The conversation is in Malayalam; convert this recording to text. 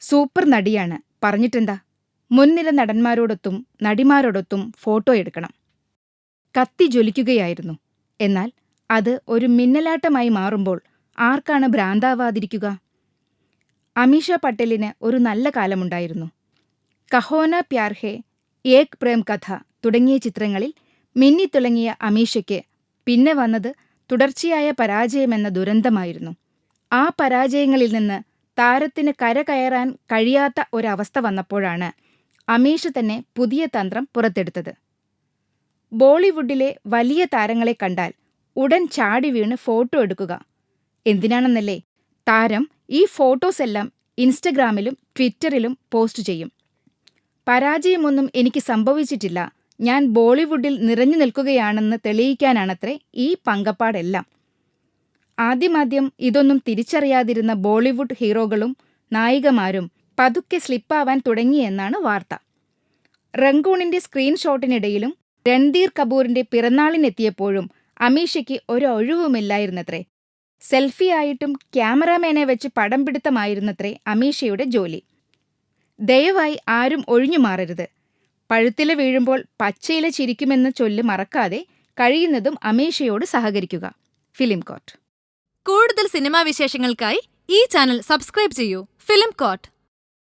സൂപ്പർ നടിയാണ്. പറഞ്ഞിട്ടെന്താ? മുൻനിര നടന്മാരോടൊത്തും നടിമാരോടൊത്തും ഫോട്ടോ എടുക്കണം. കത്തി ജ്വലിക്കുകയായിരുന്നു. എന്നാൽ അത് ഒരു മിന്നലാട്ടമായി മാറുമ്പോൾ ആർക്കാണ് ഭ്രാന്താവാതിരിക്കുക? അമീഷ പട്ടേലിന് ഒരു നല്ല കാലമുണ്ടായിരുന്നു. കഹോന പ്യാർ ഹെ ഏക് പ്രേം കഥ തുടങ്ങിയ ചിത്രങ്ങളിൽ മിന്നിത്തിളങ്ങിയ അമീഷയ്ക്ക് പിന്നെ വന്നത് തുടർച്ചയായ പരാജയമെന്ന ദുരന്തമായിരുന്നു. ആ പരാജയങ്ങളിൽ നിന്ന് താരത്തിന് കരകയറാൻ കഴിയാത്ത ഒരവസ്ഥ വന്നപ്പോഴാണ് അമീഷ് തന്നെ പുതിയ തന്ത്രം പുറത്തെടുത്തത്. ബോളിവുഡിലെ വലിയ താരങ്ങളെ കണ്ടാൽ ഉടൻ ചാടി വീണ് ഫോട്ടോ എടുക്കുക. എന്തിനാണെന്നല്ലേ? താരം ഈ ഫോട്ടോസ് എല്ലാം ഇൻസ്റ്റഗ്രാമിലും ട്വിറ്ററിലും പോസ്റ്റ് ചെയ്യും. പരാജയമൊന്നും എനിക്ക് സംഭവിച്ചിട്ടില്ല. ഞാൻ ബോളിവുഡിൽ നിറഞ്ഞു നിൽക്കുകയാണെന്ന് തെളിയിക്കാനാണത്രേ ഈ പങ്കപ്പാടെല്ലാം. ആദ്യമാദ്യം ഇതൊന്നും തിരിച്ചറിയാതിരുന്ന ബോളിവുഡ് ഹീറോകളും നായികമാരും പതുക്കെ സ്ലിപ്പാവാൻ തുടങ്ങിയെന്നാണ് വാർത്ത. റങ്കൂണിന്റെ സ്ക്രീൻഷോട്ടിനിടയിലും രൺധീർ കപൂറിന്റെ പിറന്നാളിനെത്തിയപ്പോഴും അമീഷയ്ക്ക് ഒരൊഴിവുമില്ലായിരുന്നത്രേ സെൽഫിയായിട്ടും ക്യാമറാമാനെ വെച്ച് പടം പിടുത്തമായിരുന്നത്രേ അമീഷയുടെ ജോലി. ദയവായി ആരും ഒഴിഞ്ഞു മാറരുത് പഴുത്തില വീഴുമ്പോൾ പച്ചയില ചിരിക്കുമെന്ന ചൊല്ല് മറക്കാതെ കഴിയുന്നതും അമേഷയോട് സഹകരിക്കുക. ഫിലിം കോട്ട് കൂടുതൽ സിനിമാ വിശേഷങ്ങൾക്കായി ഈ ചാനൽ സബ്സ്ക്രൈബ് ചെയ്യൂ. Film coat